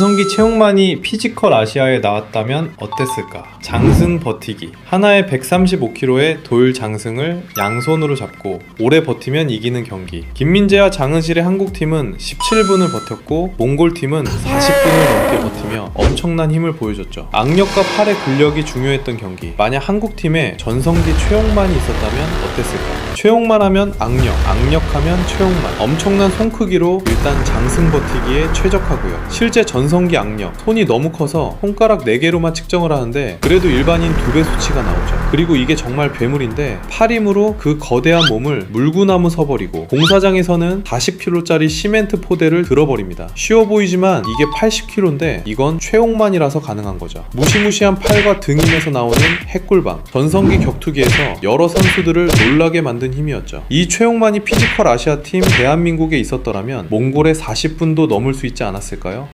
Então, 전성기 최용만이 피지컬 아시아에 나왔다면 어땠을까? 장승 버티기. 하나에 135kg의 돌 장승을 양손으로 잡고 오래 버티면 이기는 경기. 김민재와 장은실의 한국팀은 17분을 버텼고 몽골팀은 40분을 넘게 버티며 엄청난 힘을 보여줬죠. 악력과 팔의 근력이 중요했던 경기. 만약 한국팀에 전성기 최용만이 있었다면 어땠을까? 최용만 하면 악력, 악력하면 최용만. 엄청난 손 크기로 일단 장승 버티기에 최적하고요. 실제 전성기 악력, 손이 너무 커서 손가락 4개로만 측정을 하는데 그래도 일반인 2배 수치가 나오죠. 그리고 이게 정말 괴물인데 팔 힘으로 그 거대한 몸을 물구나무 서버리고 공사장에서는 40kg짜리 시멘트 포대를 들어버립니다. 쉬워 보이지만 이게 80kg인데 이건 최용만이라서 가능한 거죠. 무시무시한 팔과 등 힘에서 나오는 핵골방, 전성기 격투기에서 여러 선수들을 놀라게 만든 힘이었죠. 이 최용만이 피지컬 아시아 팀 대한민국에 있었더라면 몽골의 40분도 넘을 수 있지 않았을까요?